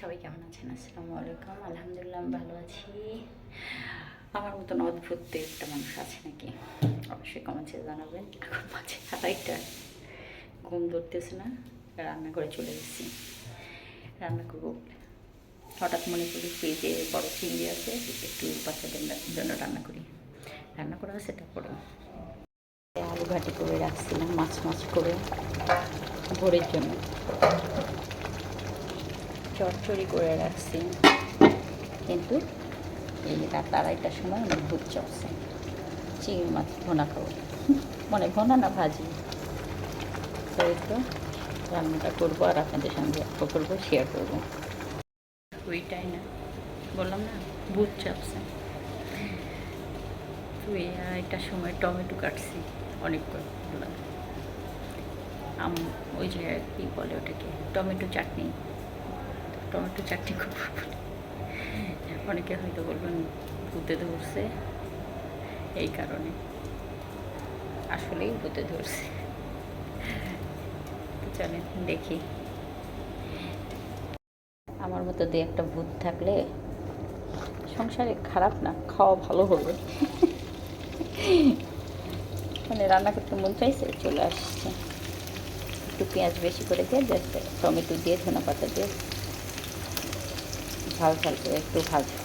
সবাই কেমন আছেন? আসসালামু আলাইকুম। আলহামদুলিল্লাহ ভালো আছি। আমার মতন অদ্ভুত একটা মানুষ আছে নাকি? অবশ্যই কমেন্টসে জানাবেন। এখন মাঝে আড়াইটা। ঘুম ধরতেছে না রান্না করে চলে এসেছি। রান্না করব। হঠাৎ মনে করি ফ্রিজে বড় চিংড়ি আছে, একটু বাচ্চাদের জন্য রান্না করি। রান্না করা আছে তারপরে আলু ঘাটি করে রাখছিলাম, মাছ মাছ করে ভোরের জন্য। চচ্চড়ি করে রাখছি। কিন্তু এই রাত আড়াইটার সময় অনেক ভূত চপছে চিংড়ি মাছ ভোনা খাব। মানে ভোনা না ভাজি। তো এই তো রান্নাটা করব আর আপনাদের সঙ্গে করব শেয়ার করব। ওইটাই না। বললাম না, ভূত চাপছে। তো এই আড়াইটার সময় টমেটো কাটছি, অনেক কয়েকগুলো আম, ওই যে কী বলে ওটাকে, টমেটো চাটনি। টমেটো চাটনি খুব অনেকে হয়তো বলবেন ভূতে ধরছে। এই কারণে। আসলেই ভূতে ধরছে। চলেন, দেখি। আমার মতো দু একটা ভূত থাকলে সংসারে খারাপ না, খাওয়া ভালো হবে। মানে রান্না করতে মন চাইছে, চলে আসছে। একটু পেঁয়াজ বেশি করে দিয়ে, জাস্ট টমেটো দিয়ে ধনে পাতা দিয়ে। ঝাল ঝাল একটু ভাজবো।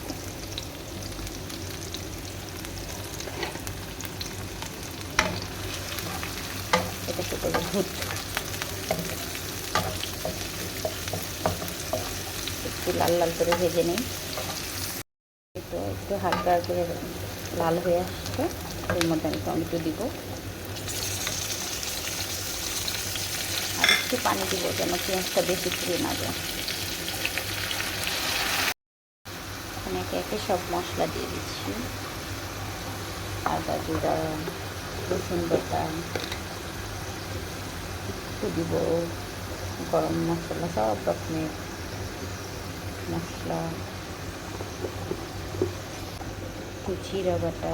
একটু লাল লাল করে ভেজে নিই। তো একটু হালকা করে লাল হয়ে আসছে, এর মধ্যে আমি টমেটো দিব। আর একটু পানি দিব যেন পেঁয়াজটা বেশি পুড়ে না যায়। একে একে সব মশলা দিয়ে দিচ্ছি। আদা, জিরা, রসুন বাটা, একটু দিব গরম মশলা, সব রকমের মশলা। জিরা বাটা,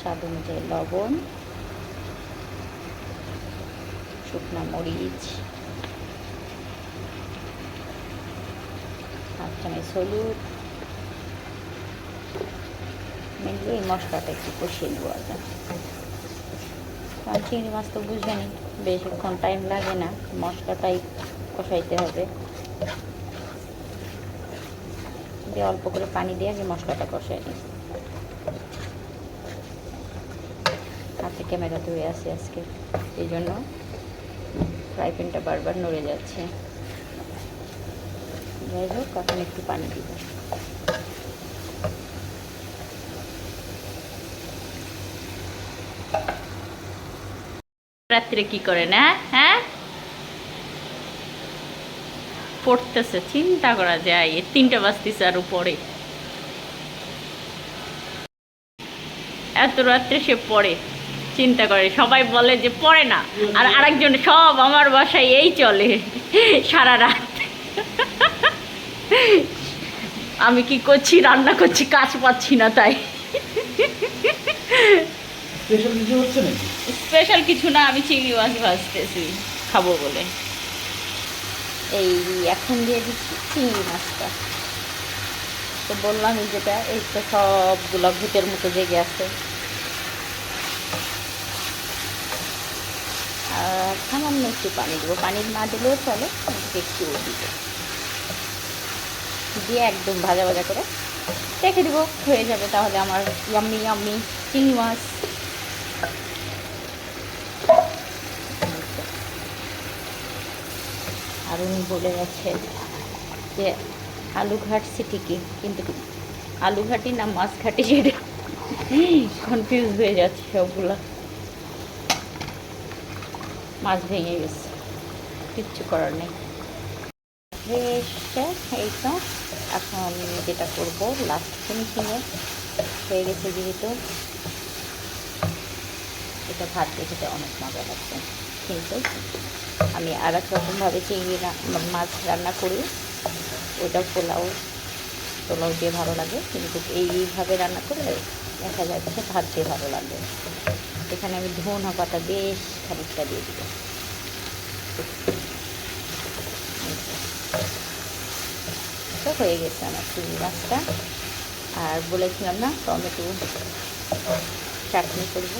স্বাদ অনুযায়ী লবণ, শুকনা মরিচ। চামচ হলুদ মেনলি এই মশলাটা একটু কষিয়ে নেব আগে কারণ চিংড়ি মাছ তো বুঝবেনি বেশিক্ষণ টাইম লাগে না, মশলাটাই কষাইতে হবে। দিয়ে অল্প করে পানি দিয়ে আগে মশলাটা কষাই নিই। হাতে ক্যামেরা ধরে আসে আজকে, এই জন্য ফ্রাই প্যানটা বারবার নড়ে যাচ্ছে। যাই হোক এখন একটু পানি দিব রাত্রে কি করে না হ্যাঁ? পড়তেছে, চিন্তা করা যায় এ তিনটা বাজতেছে আর উপরে। এত রাত্রে সে পড়ে, চিন্তা করে, সবাই বলে যে পড়ে না, আর আরেকজন সব আমার বাসায় এই চলে, সারা রাত। আমি কি করছি রান্না করছি কাজ পাচ্ছি না তাই। স্পেশাল কিছু হচ্ছে নাকি? স্পেশাল কিছু না আমি চিংড়ি মাছ ভাজতেছি খাব বলে। এই এখন দিয়ে দিচ্ছি চিংড়ি মাছটা। তো বললাম এই যেটা এই তো সবগুলো ভূতের মতো জেগে আছে। আর সামান্য একটু পানি দেবো। পানি না দিলেও চলে একটু দিব। দিয়ে একদম ভাজা ভাজা করে রেখে দিব। হয়ে যাবে তাহলে আমার ইয়াম্মি ইয়াম্মি চিংড়ি মাছ। আর উনি বলে গেছে যে আলু ঘাটছি ঠিকই, কিন্তু আলু ঘাটি না মাছ ঘাটি সেটা কনফিউজ হয়ে যাচ্ছে সবগুলা। মাছ ভেঙে গেছে, কিচ্ছু করার নেই। হয়ে এসছে এই তো এখন যেটা করব লাস্ট ফিনিশিংয়ে হয়ে গেছে যেহেতু। এটা ভাত খেতে অনেক মজা লাগছে, কিন্তু আমি আর এক রকমভাবে চিংড়ি মাছ রান্না করি। ওইটা পোলাও পোলাও দিয়ে ভালো লাগে, কিন্তু এইভাবে রান্না করলে দেখা যাচ্ছে ভাত দিয়ে ভালো লাগবে এখানে আমি ধনা পাতা বেশ খানিকটা দিয়ে দিব এই তো। তো হয়ে গেছে আমার চিংড়ি মাছটা। আর বলেছিলাম না, টমেটো চাটনি করব।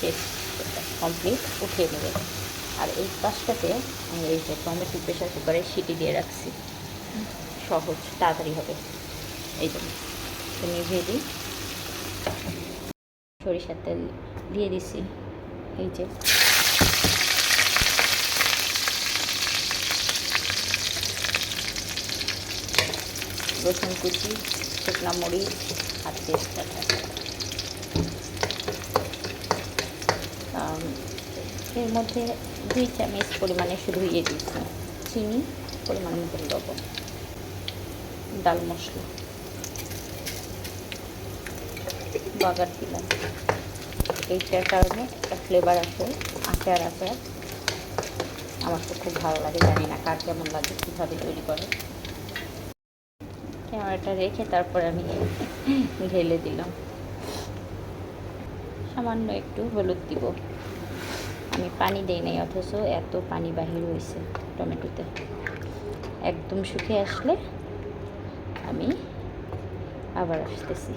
শেষ কমপ্লিট উঠিয়ে নেবে। আর এই পাশটাতে আমি এই যে টমেটো প্রেশার কুকারে সিটি দিয়ে রাখছি। সহজ, তাড়াতাড়ি হবে। এই জন্য নিভিয়ে দিই। সরিষার তেল দিয়ে দিছি। এই যে রসুন কুচি, শুকনা মরিচ আর তেজপাতা। এর মধ্যে দুই চামচ পরিমাণে শুধু ইয়ে দিচ্ছি, চিনি, পরিমাণ মতো লবণ, ডাল মশলা, বাগার দিলাম এইটার কারণে একটা ফ্লেভার আছে আচার আচার আমার তো খুব ভালো লাগে, জানি না কার কেমন লাগে, কীভাবে তৈরি করে। ক্যামেরাটা রেখে তারপর আমি ঢেলে দিলাম। সামান্য একটু হলুদ দিব। আমি পানি দেই নাই, অথচ এত পানি বাহির হয়েছে টমেটোতে। একদম শুকিয়ে আসলে আমি আবার আসতেছি।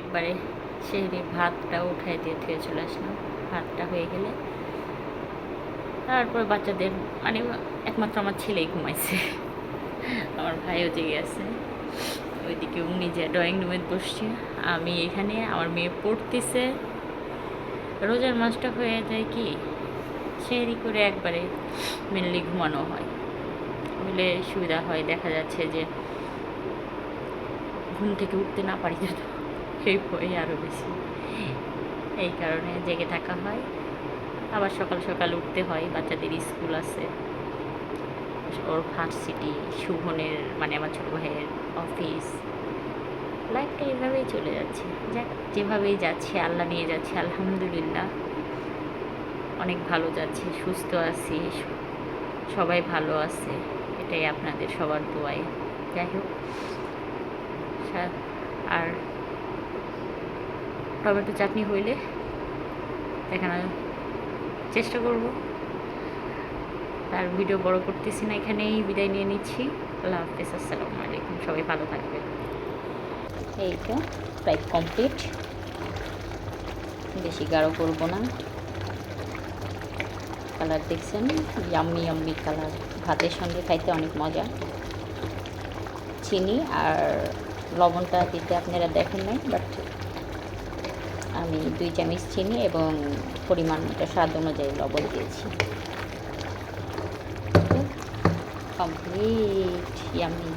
একবারে সেই ভাতটা উঠাই দিয়ে ধুয়ে চলে আসলাম। ভাতটা হয়ে গেলে তারপর বাচ্চাদের মানে একমাত্র আমার ছেলেই ঘুমাইছে। আমার ভাইও জেগে আছে ওইদিকে উনি যে ড্রয়িং রুমে বসছে। আমি এখানে, আমার মেয়ে পড়তেছে। রোজার মাসটা হয়ে যায় কি সেরি করে একবারে মেনলি ঘুমানো হয়। হলে সুবিধা হয়, দেখা যাচ্ছে যে ঘুম থেকে উঠতে না পারি। তো সেই ভয়ে আরও বেশি। এই কারণে জেগে থাকা হয়। আবার সকাল সকাল উঠতে হয়, বাচ্চাদের স্কুল আছে। ওর ভার্সিটি শুভনের মানে আমার ছোটো ভাইয়ের অফিস। লাইফটা এভাবেই চলে যাচ্ছে। যাক, যেভাবেই যাচ্ছে, আল্লাহ নিয়ে যাচ্ছে, আলহামদুলিল্লাহ। অনেক ভালো যাচ্ছে, সুস্থ আছি, সবাই ভালো আছে, এটাই আপনাদের সবার দোয়ায় যাই হোক আর টমেটো চাটনি হইলে দেখানোর চেষ্টা করব। তার ভিডিও বড় করতেছি না, এখানেই বিদায় নিয়ে নিচ্ছি। আল্লাহ হাফিজ, আসসালামু আলাইকুম, সবাই ভালো থাকবে এই তো, প্রায় কমপ্লিট বেশি গাঢ় করব না। কালার দেখছেন? ইয়াম্মি ইয়াম্মি কালার ভাতের সঙ্গে খাইতে অনেক মজা। চিনি আর লবণটা দিতে আপনারা দেখেন নাই বাট আমি দুই চামচ চিনি এবং পরিমাণ মতো স্বাদ অনুযায়ী লবণ দিয়েছি। Complete yummy